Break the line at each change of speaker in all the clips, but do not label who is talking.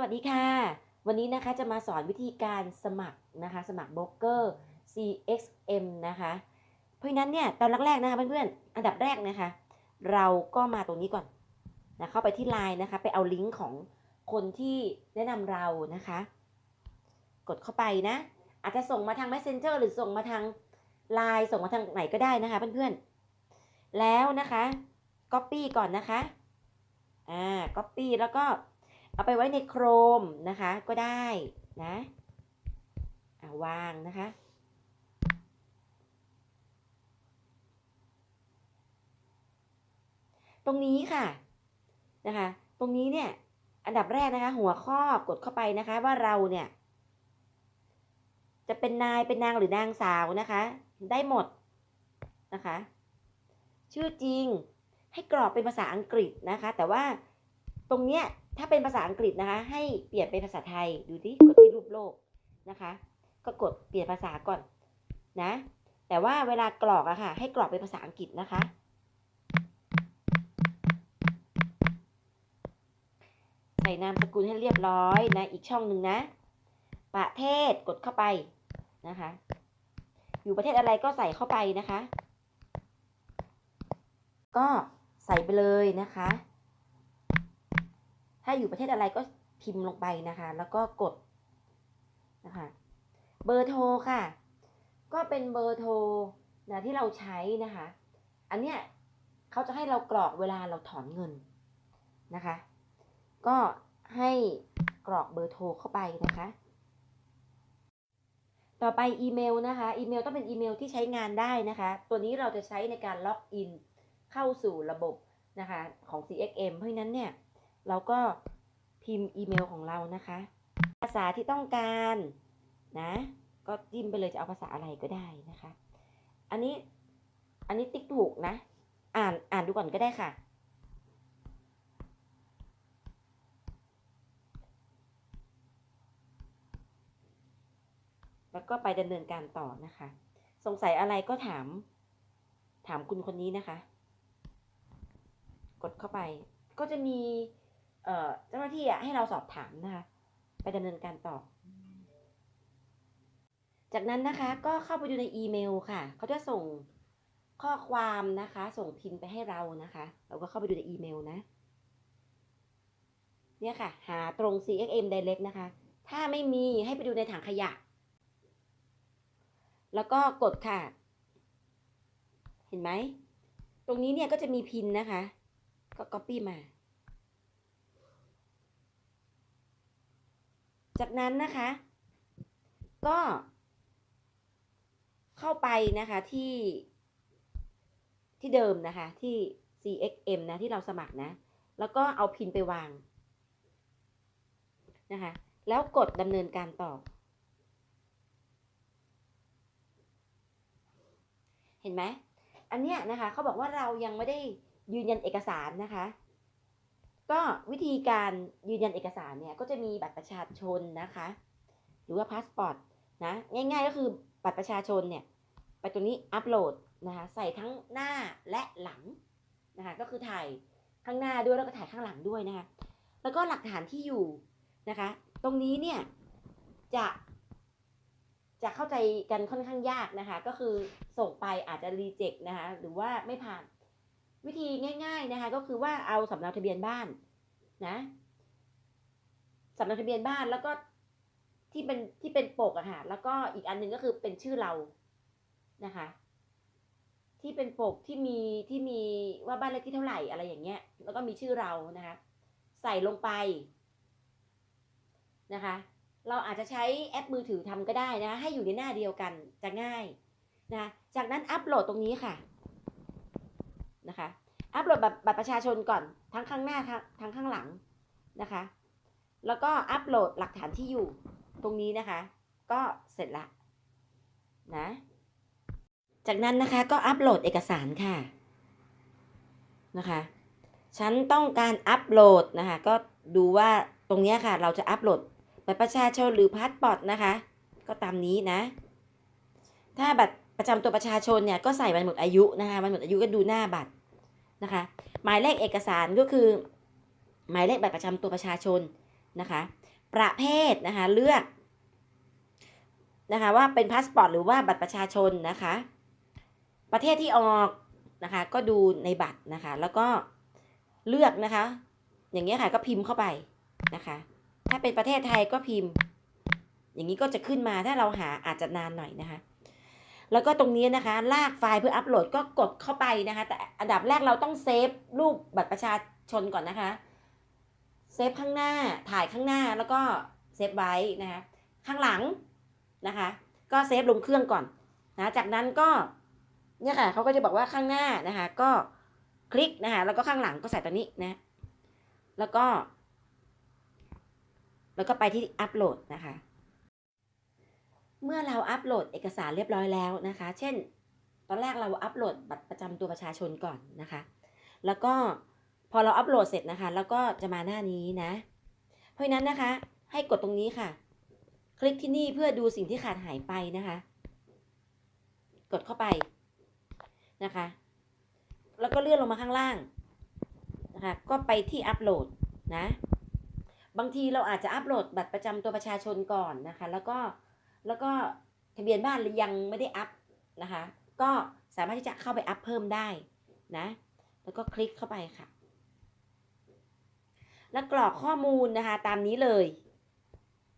สวัสดีค่ะ วันนี้นะคะจะมาสอนวิธีการสมัครนะคะ สมัครโบรกเกอร์ CXM นะคะ เพราะฉะนั้นเนี่ยตอนแรกๆนะคะเพื่อนๆอันดับแรกนะคะ เราก็มาตรงนี้ก่อนนะเข้าไปที่ไลน์นะคะไปเอาลิงก์ของคนที่แนะนำเรานะคะ กดเข้าไปนะ อาจจะส่งมาทาง Messenger หรือส่งมาทางไลน์ส่งมาทางไหนก็ได้นะคะเพื่อนๆแล้วนะคะ Copy ก่อนนะคะอ่า Copy แล้วก็ เอาไปไว้ในโครมนะคะก็ได้นะอ่าวางนะคะ ตรงนี้ค่ะนะคะ ตรงนี้เนี่ยอันดับแรกนะคะ หัวข้อกดเข้าไปนะคะว่าเราเนี่ย จะเป็นนายเป็นนางหรือนางสาวนะคะ ได้หมดนะคะ ชื่อจริงให้กรอกเป็นภาษาอังกฤษนะคะ แต่ว่า ตรงเนี้ยถ้าเป็นภาษาอังกฤษนะคะ ให้เปลี่ยนเป็นภาษาไทยดูที่กดที่รูปโลกนะคะ ก็กดเปลี่ยนภาษาก่อนนะ แต่ว่าเวลากรอกอะค่ะ ให้กรอกเป็นภาษาอังกฤษนะคะ ใส่นามสกุลให้เรียบร้อยนะ อีกช่องหนึ่งนะ ประเทศกดเข้าไปนะคะ อยู่ประเทศอะไรก็ใส่เข้าไปนะคะ ก็ใส่ไปเลยนะคะ ถ้าอยู่ประเทศอะไรก็พิมพ์ลงไปนะคะ แล้วก็กดนะคะ เบอร์โทรค่ะ ก็เป็นเบอร์โทรนะที่เราใช้นะคะ อันเนี้ยเขาจะให้เรากรอกเวลาเราถอนเงินนะคะ ก็ให้กรอกเบอร์โทรเข้าไปนะคะ ต่อไปอีเมลนะคะ อีเมลต้องเป็นอีเมลที่ใช้งานได้นะคะ ตัวนี้เราจะใช้ในการล็อกอินเข้าสู่ระบบนะคะของ CXM เพราะฉะนั้นเนี่ย เราก็พิมพ์อีเมลของเรานะคะ ภาษาที่ต้องการนะ ก็จิ้มไปเลยจะเอาภาษาอะไรก็ได้นะคะ อันนี้อันนี้ติ๊กถูกนะ อ่านอ่านดูก่อนก็ได้ค่ะ แล้วก็ไปดำเนินการต่อนะคะ สงสัยอะไรก็ถาม ถามคุณคนนี้นะคะ กดเข้าไปก็จะมี เจ้าหน้าที่ให้เราสอบถามนะคะไปดำเนินการต่อ จากนั้นนะคะก็เข้าไปดูในอีเมลค่ะเขาจะส่งข้อความนะคะ ส่งพิมพ์ไปให้เรานะคะ เราก็เข้าไปดูในอีเมลนะเนี่ยค่ะ หาตรง CXM Direct นะคะ ถ้าไม่มีให้ไปดูในถังขยะ แล้วก็กดค่ะ เห็นไหม ตรงนี้เนี่ยก็จะมีพินนะคะ ก็ Copy มา จากนั้นนะคะ ก็ เข้าไปนะคะที่ที่เดิมนะคะที่ CXM นะที่เราสมัครนะ แล้วก็เอาพินไปวางนะคะ แล้วกดดำเนินการต่อ เห็นไหมอันเนี้ยนะคะเขาบอกว่าเรายังไม่ได้ยืนยันเอกสารนะคะ ก็วิธีการยืนยันเอกสารเนี่ยก็จะมีบัตรประชาชนนะคะ หรือว่าพาสปอร์ตนะง่ายๆก็คือบัตรประชาชนเนี่ยไปตรงนี้อัปโหลดนะคะใส่ทั้งหน้าและหลังนะคะก็คือถ่ายข้างหน้าด้วยแล้วก็ถ่ายข้างหลังด้วยนะคะแล้วก็หลักฐานที่อยู่นะคะ ตรงนี้เนี่ยจะจะเข้าใจกันค่อนข้างยากนะคะ ก็คือส่งไปอาจจะรีเจ็คนะคะ หรือว่าไม่ผ่าน วิธีง่าย ๆนะคะ ก็คือว่าเอาสำเนาทะเบียนบ้านนะสำเนาทะเบียนบ้านแล้วก็ที่เป็นที่เป็นปกอะค่ะแล้วก็อีกอันหนึ่งก็คือเป็นชื่อเรานะคะ ที่เป็นปกที่มีที่มีว่าบ้านเลขที่เท่าไหร่อะไรอย่างเงี้ย แล้วก็มีชื่อเรานะคะ ใส่ลงไปนะคะ เราอาจจะใช้แอปมือถือทำก็ได้นะ ให้อยู่ในหน้าเดียวกันจะง่ายนะจากนั้นอัปโหลดตรงนี้ค่ะ นะคะอัปโหลดบัตรประชาชนก่อนทั้งข้างหน้าทั้งข้างหลังนะคะ แล้วก็อัปโหลดหลักฐานที่อยู่ตรงนี้นะคะ ก็เสร็จละนะจากนั้นนะคะก็อัปโหลดเอกสารค่ะนะคะฉันต้องการอัปโหลดนะคะ ก็ดูว่าตรงนี้ค่ะ เราจะอัปโหลดบัตรประชาชนหรือพาสปอร์ตนะคะ ก็ตามนี้นะ ถ้าบัตรประจำตัวประชาชนเนี่ยก็ใส่วันหมดอายุนะคะวันหมดอายุก็ดูหน้าบัตร นะคะ หมายเลขเอกสารก็คือ หมายเลขบัตรประจำตัวประชาชนนะคะ ประเภทนะคะเลือกนะคะว่าเป็นพาสปอร์ตหรือว่าบัตรประชาชนนะคะ ประเทศที่ออกนะคะก็ดูในบัตรนะคะ แล้วก็เลือกนะคะ อย่างเงี้ยค่ะก็พิมพ์เข้าไปนะคะ ถ้าเป็นประเทศไทยก็พิมพ์ อย่างนี้ก็จะขึ้นมาถ้าเราหาอาจจะนานหน่อยนะคะ แล้วก็ตรงนี้นะคะ ลากไฟล์เพื่ออัปโหลดก็กดเข้าไปนะคะ แต่อันดับแรกเราต้องเซฟรูปบัตรประชาชนก่อนนะคะ เซฟข้างหน้าถ่ายข้างหน้าแล้วก็เซฟไว้นะคะ ข้างหลังนะคะ ก็เซฟลงเครื่องก่อนนะจากนั้นก็เนี่ยค่ะเขาก็จะบอกว่าข้างหน้านะคะ ก็คลิกนะคะแล้วก็ข้างหลังก็ใส่ตัวนี้นะ แล้วก็ แล้วก็ไปที่อัปโหลดนะคะ เมื่อเราอัปโหลดเอกสารเรียบร้อยแล้วนะคะ เช่น ตอนแรกเราอัปโหลดบัตรประจำตัวประชาชนก่อนนะคะ แล้วก็พอเราอัปโหลดเสร็จนะคะ แล้วก็จะมาหน้านี้นะ เพราะฉะนั้นนะคะ ให้กดตรงนี้ค่ะ คลิกที่นี่เพื่อดูสิ่งที่ขาดหายไปนะคะ กดเข้าไปนะคะ แล้วก็เลื่อนลงมาข้างล่างนะคะ ก็ไปที่อัปโหลดนะ บางทีเราอาจจะอัปโหลดบัตรประจำตัวประชาชนก่อนนะคะ แล้วก็ แล้วก็ทะเบียนบ้านยังไม่ได้อัพนะคะ ก็สามารถที่จะเข้าไปอัพเพิ่มได้นะ แล้วก็คลิกเข้าไปค่ะ แล้วกรอกข้อมูลนะคะตามนี้เลย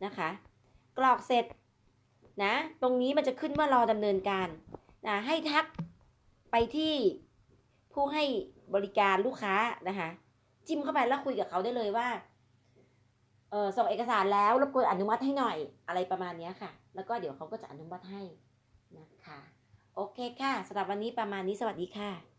นะคะ กรอกเสร็จนะ ตรงนี้มันจะขึ้นว่ารอดำเนินการนะให้ทักไปที่ผู้ให้บริการลูกค้านะคะ จิ้มเข้าไปแล้วคุยกับเขาได้เลยว่าเออส่งเอกสารแล้วรบกวนอนุมัติให้หน่อยอะไรประมาณนี้ค่ะ แล้วก็เดี๋ยวเขาก็จะอนุมัติให้นะคะ โอเคค่ะสำหรับวันนี้ประมาณนี้สวัสดีค่ะ